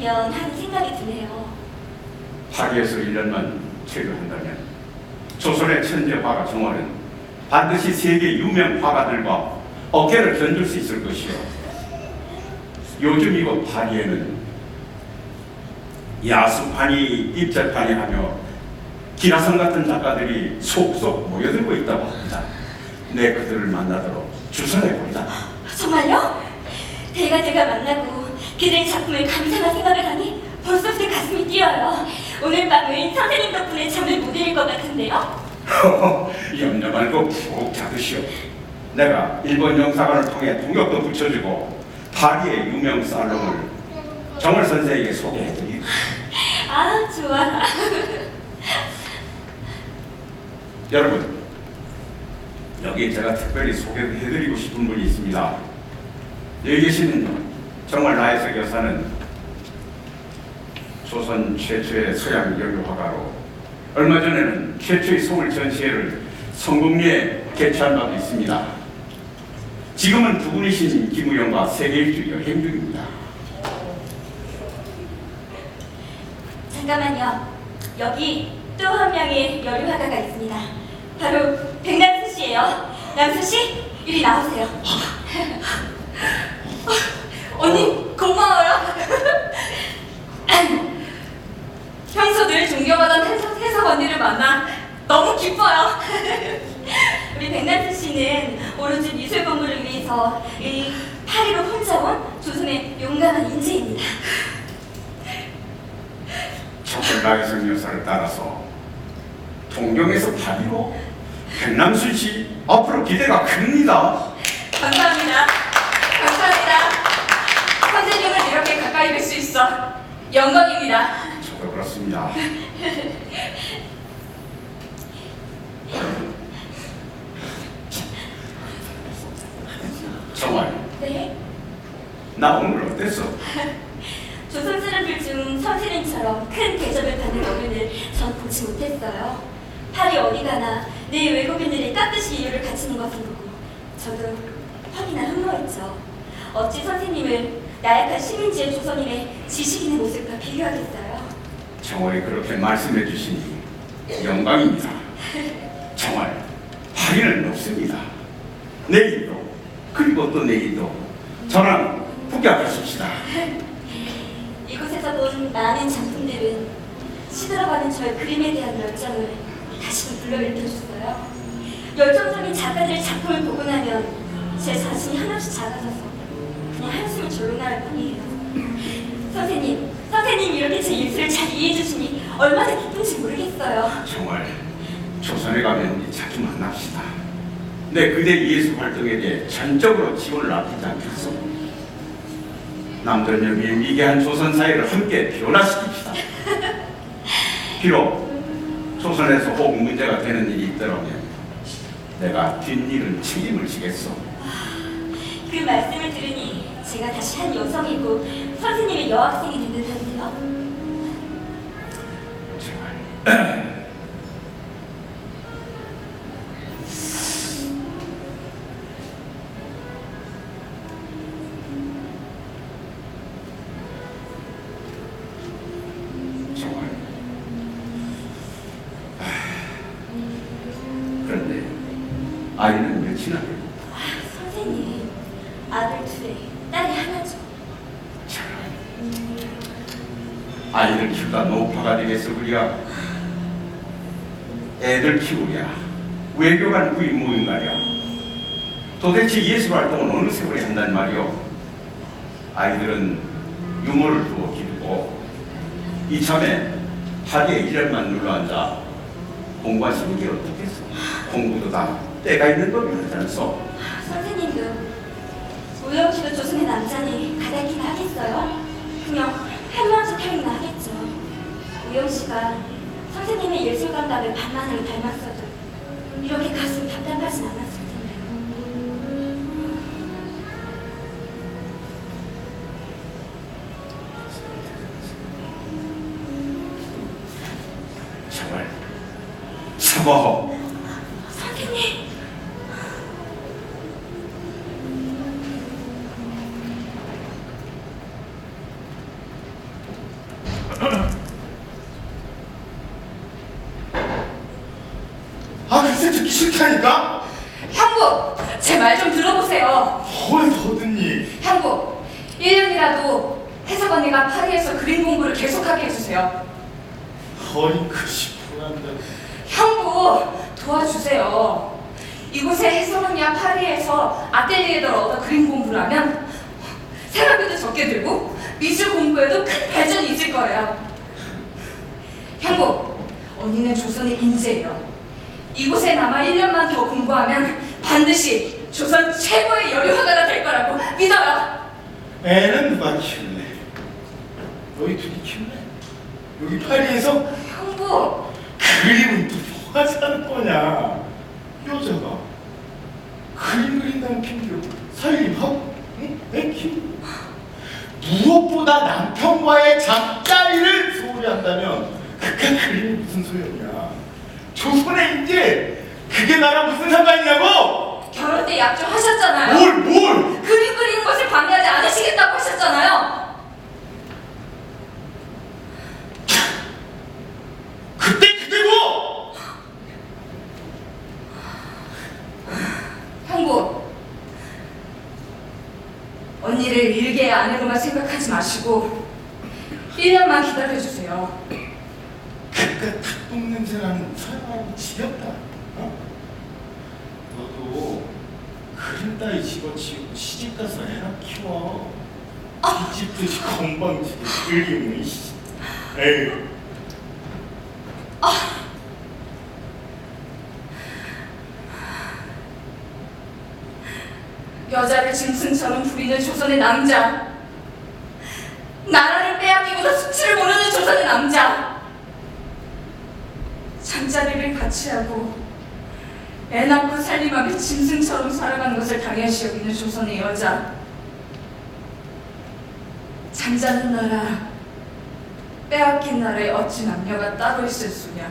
있으면 하는 생각이 드네요. 파리에서 1년만 체류한다면 조선의 천재 화가 정화는 반드시 세계 유명 화가들과 어깨를 견줄 수 있을 것이요. 요즘 이곳 파리에는 야수판이 입자판이 하며 기라성 같은 작가들이 속속 모여들고 있다고 합니다. 내 그들을 만나도록 주선해 보이다. 정말요? 대가제가 만나고 그들의 작품을 감상할 생각을 하니 벌써부터 가슴이 뛰어요. 오늘 밤은 선생님 덕분에 잠을 못 이룰 것 같은데요? 염려 말고 푹 자드시오. 내가 일본 영사관을 통해 통역도 붙여주고 파리의 유명 살롱을 정월 선생에게 소개해드리고 아, 좋아. 여러분 여기 제가 특별히 소개해드리고 싶은 분이 있습니다. 여기 계시는 정말 나혜석 여사는 조선 최초의 서양 여교 화가로 얼마 전에는 최초의 소울 전시회를 성공리에 개최한 바도 있습니다. 지금은 두 분이신 김우영과 세계 일주 여행 중입니다. 잠깐만요. 여기 또 한 명의 여류 화가가 있습니다. 바로 백남수 씨예요. 남수 씨, 이리 나오세요. 언니 고마워요. 평소 늘 존경하던 해석, 해석 언니를 만나 너무 기뻐요. 우리 백남수 씨는 오로지 미술 공부를 위해서 이 파리로 혼자 온 조선의 용감한 인재입니다. 나혜석 여사를 따라서 동경에서 파리로 백남순 씨 앞으로 기대가 큽니다. 감사합니다. 선생님을 이렇게 가까이 뵐 수 있어 영광입니다. 저도 그렇습니다. 정말 네. 나 오늘 어땠어? 조선 사람들 중 선생님처럼 큰 대접을 받는 어른을 전 보지 못했어요. 파리 어디 가나 내 외국인들이 깍듯이 이유를 갖추는 것을 보고 저도 험이나 흠모했죠. 어찌 선생님을 나약한 시민지의 조선인의 지식 있는 모습과 비교하겠어요. 정월이 그렇게 말씀해 주시니 영광입니다. 정말 파리는 높습니다. 내일도 그리고 또 내일도 저랑 북약하십시다. 이곳에서 본 많은 작품들은 시들어가는 저의 그림에 대한 열정을 다시금 불러일으켜줬어요. 열정적인 작가들의 작품을 보고 나면 제 자신이 한없이 작아져서 그냥 한숨을 절로 나올 뿐이에요. 선생님, 선생님 이렇게 제 입술을 잘 이해해 주시니 얼마나 기쁜지 모르겠어요. 정말 조선에 가면 자주 만납시다. 내 그대 예술 활동에 대해 전적으로 지원을 아끼지 않겠소. 남들 여기에 미개한 조선 사회를 함께 변화시킵시다. 비록 조선에서 혹 문제가 되는 일이 있더라면 내가 뒷일은 책임을 지겠소. 그 말씀을 들으니 제가 다시 한 여성이고 선생님의 여학생이 된 듯한데요. 정말 아들 둘에 딸이 하나죠. 참, 아이들 키우다 노파가 되겠어 그리야? 애들 키우랴. 외교관 구이 모임가랴 도대체 예술 활동은 어느 세월에 한단 말이오? 아이들은 유머를 두어 기르고 이참에 하루에 1년만 눌러앉아 공부하시는 게 어떻겠어 공부도 다 때가 있는 법이 하잖소. 선생님도 우영 씨도 조선의 남자니 가다키나 하겠어요? 그냥 할머니 타이나 하겠죠. 우영 씨가 선생님의 예술 감각을 반만으로 닮았어도 이렇게 가슴 답답하진 않았을 텐데요. 정말 사과하오 선생님, 싫다니까? 형부, 제 말 좀 들어보세요. 헐 더듬니 형부, 1년이라도 혜석 언니가 파리에서 그림 공부를 계속하게 해주세요. 허리 크시 불안다 형부, 도와주세요. 이곳에 혜석 언니와 파리에서 아텔리에를 얻어 그림 공부를 하면 생활비도 적게 들고 미술 공부에도 큰 발전이 있을 거예요. 형부, 언니는 조선의 인재예요. 이곳에 남아 1년만 더 공부하면 반드시 조선 최고의 여류화가가 될 거라고 믿어요. 애는 누가 키울래? 너희 둘이 키울래? 여기 파리에서 형부, 그림은 또 누가 사는 거냐? 여자가 그림 그린다는 핑계로 살림하고 응? 애 키우고 무엇보다 남편과의 잠자리를 소홀히 한다면 그깟 그림이 무슨 소용이야 조선의 인재 그게 나랑 무슨 상관이냐고 결혼 때 약속하셨잖아요. 뭘 뭘? 그림 그리는 것을 방해하지 않으시겠다고 하셨잖아요. 그때 그때고 형부, 언니를 일개의 아내로만 생각하지 마시고 1년만 기다려주세요. 그깟 닭똥 냄새나는 사람하고 지겹다. 어? 너도 그림 따위 집어치우고 시집 가서 애나 키워. 뒤집듯이 건방지게 그림을. 씨. 에이. 여자를 짐승처럼 부리는 조선의 남자. 나라를 빼앗기고도 수치를 모르는 조선의 남자. 잠자리를 같이 하고 애 낳고 살림하며 짐승처럼 살아가는 것을 당연시 여기는 조선의 여자. 잠자는 나라, 빼앗긴 나라에 어찌 남녀가 따로 있을 수냐.